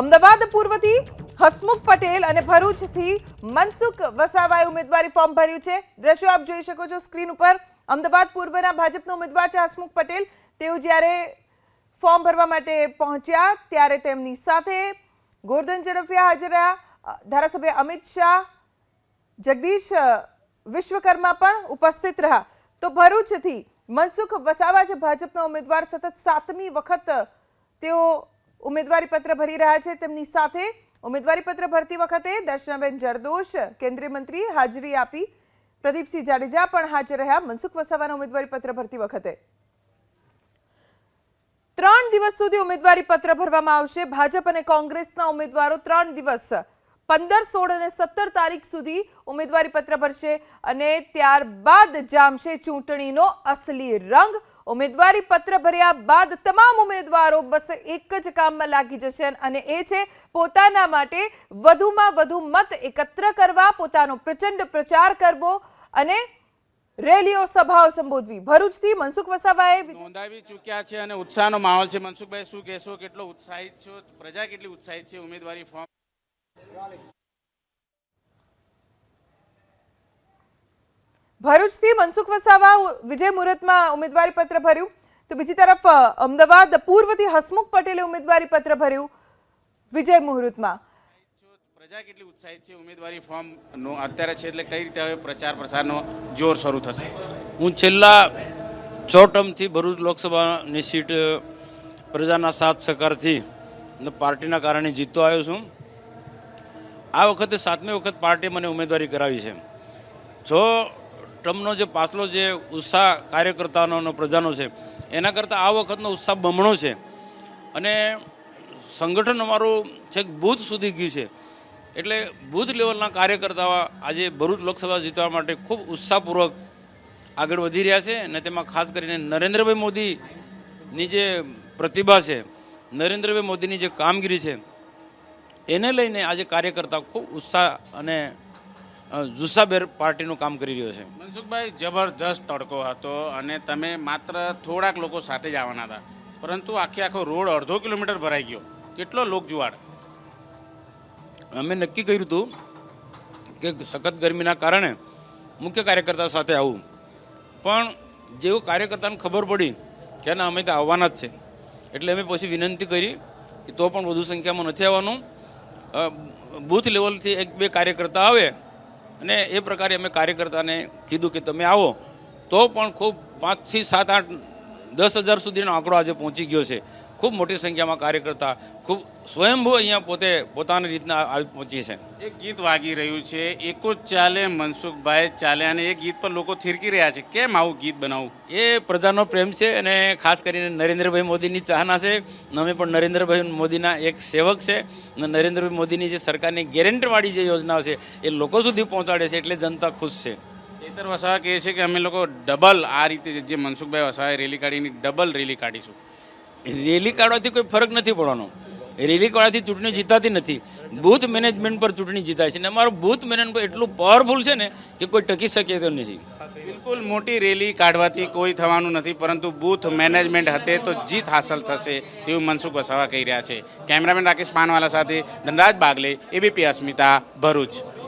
અમદાવાદ પૂર્વથી હસમુખ પટેલ અને ભરૂચથી મનસુખ વસાવાએ ઉમેદવારી ફોર્મ ભર્યું છે. દ્રશ્યો આપ જોઈ શકો છો સ્ક્રીન ઉપર. અમદાવાદ પૂર્વના ભાજપના ઉમેદવાર છે હસમુખ પટેલ. તેઓ જ્યારે ફોર્મ ભરવા માટે પહોંચ્યા, ત્યારે તેમની સાથે ગોરધન ઝડફિયા હાજર રહ્યા. ધારાસભ્ય અમિત શાહ, જગદીશ વિશ્વકર્મા પણ ઉપસ્થિત રહ્યા. તો ભરૂચથી મનસુખ વસાવા જે ભાજપના ઉમેદવાર. સતત સાતમી વખત તેઓ ઉમેદવારી પત્ર ભરી રહ્યા છે. તેમની સાથે ઉમેદવારીપત્ર ભરતી વખતે દર્શનાબેન જરદોશ, કેન્દ્રીય મંત્રી હાજરી આપી પ્રદીપસિંહ જાડેજા પણ હાજર રહ્યા મનસુખ વસાવાના ઉમેદવારીપત્ર ભરતી વખતે. ત્રણ દિવસ સુધી ઉમેદવારી પત્ર ભરવામાં આવશે. ભાજપ અને કોંગ્રેસના ઉમેદવારો ત્રણ દિવસ, પંદર, સોળ અને સત્તર તારીખ સુધી ઉમેદવારી પત્ર ભરશે અને ત્યારબાદ જામશે ચૂંટણીનો અસલી રંગ. ઉમેદવારી પત્ર ભર્યા બાદ તમામ ઉમેદવારો બસ એક જ કામમાં લાગી જશે અને એ છે, પોતાના માટે વધુમાં વધુ મત એકત્ર કરવા, પોતાનો પ્રચંડ પ્રચાર કરવો અને રેલીઓ સભાઓ સંબોધવી. ભરૂચથી મનસુખ વસાવાએ નોંધાવી ચૂક્યા છે અને ઉત્સાહનો માહોલ છે. મનસુખભાઈ, શું કહેશો? કેટલો ઉત્સાહિત છો? પ્રજા કેટલી ઉત્સાહિત છે ઉમેદવારી ફોર્મ ભરૂચથી મનસુખ વસાવા વિજય મુહૂર્તમાં ઉમેદવારી પત્ર ભર્યું. તો બીજી તરફ અમદાવાદ પૂર્વથી હસમુખ પટેલે ઉમેદવારી પત્ર ભર્યું વિજય મુહૂર્તમાં. પ્રજા કેટલી ઉત્સાહિત છે? ઉમેદવારી ફોર્મ નો અત્યારે છે એટલે કઈ રીતે હવે પ્રચાર પ્રસારનો જોર શરૂ થશે? હું છેલ્લા છ ટર્મથી ભરૂચ લોકસભાની સીટ પ્રજાના સાથ સહકારથી પાર્ટીના કારણે જીતતો આવ્યો છું. આ વખતે સાતમી વખત પાર્ટીએ મને ઉમેદવારી કરાવી છે. છ ટર્મનો જે પાછલો જે ઉત્સાહ કાર્યકર્તાનો પ્રજાનો છે, એના કરતાં આ વખતનો ઉત્સાહ બમણો છે. અને સંગઠન અમારું છેક બૂથ સુધી ગયું છે. એટલે બૂથ લેવલના કાર્યકર્તાઓ આજે ભરૂચ લોકસભા જીતવા માટે ખૂબ ઉત્સાહપૂર્વક આગળ વધી રહ્યા છે અને તેમાં ખાસ કરીને નરેન્દ્રભાઈ મોદીની જે પ્રતિભા છે, નરેન્દ્રભાઈ મોદીની જે કામગીરી છે, એને લઈને આજે કાર્યકર્તા ખૂબ ઉત્સાહ અને જુસ્સાભેર પાર્ટીનું કામ કરી રહ્યો છે. મનસુખભાઈ જબરદસ્ત તડકો હતો અને તમે માત્ર થોડાક લોકો સાથે જ આવવાના હતા. પરંતુ આખે આખો રોડ અડધો કિલોમીટર ભરાઈ ગયો. કેટલો લોકજુવાળ. અમે નક્કી કર્યું હતું કે સખત ગરમીના કારણે મુખ્ય કાર્યકર્તા સાથે આવું. પણ જેવું કાર્યકર્તાને ખબર પડી કે ના અમે તો આવવાના જ છે. એટલે અમે પછી વિનંતી કરી કે તો પણ વધુ સંખ્યામાં નથી આવવાનું. બૂથ લેવલથી એક બે કાર્યકર્તા આવે અને એ પ્રકારે અમે કાર્યકર્તાને કીધું કે તમે આવો. તો પણ ખૂબ પાંચથી સાત આઠ દસ હજાર સુધીનો આંકડો આજે પહોંચી ગયો છે. ખૂબ મોટી સંખ્યામાં કાર્યકર્તા ખૂબ સ્વયંભૂ અહીંયા પોતે પોતાની રીતના આવી પહોંચી છે. એક ગીત વાગી રહ્યું છે એકો જ ચાલે મનસુખભાઈ ચાલે અને એ ગીત પર લોકો થિરકી રહ્યા છે. કેમ આવું ગીત બનાવવું એ પ્રજાનો પ્રેમ છે અને ખાસ કરીને નરેન્દ્રભાઈ મોદીની ચાહના છે. અમે પણ નરેન્દ્રભાઈ મોદીના એક સેવક છે અને નરેન્દ્રભાઈ મોદીની જે સરકારની ગેરંટીવાળી જે યોજનાઓ છે એ લોકો સુધી પહોંચાડે છે એટલે જનતા ખુશ છે. ચેતર વસાવા કહે છે કે અમે લોકો ડબલ આ રીતે જે મનસુખભાઈ વસાવાએ રેલી કાઢીની ડબલ રેલી કાઢીશું. રેલી કાઢવાથી કોઈ ફરક નથી પડવાનો. રેલી કાઢવાથી ચૂંટણી જીતાતી નથી. બૂથ મેનેજમેન્ટ પર ચૂંટણી જીતાય છે. અને અમારું બૂથ મેનેજમેન્ટ એટલું પાવરફુલ છે ને કે કોઈ ટકી શકે તો નથી. બિલકુલ મોટી રેલી કાઢવાથી કોઈ થવાનું નથી, પરંતુ બૂથ મેનેજમેન્ટ હતે તો જીત હાંસલ થશે તેવું મનસુખ વસાવા કહી રહ્યા છે. કેમેરામેન રાકેશ પાનવાલા સાથે ધનરાજ બાગલે, એબીપી અસ્મિતા, ભરૂચ.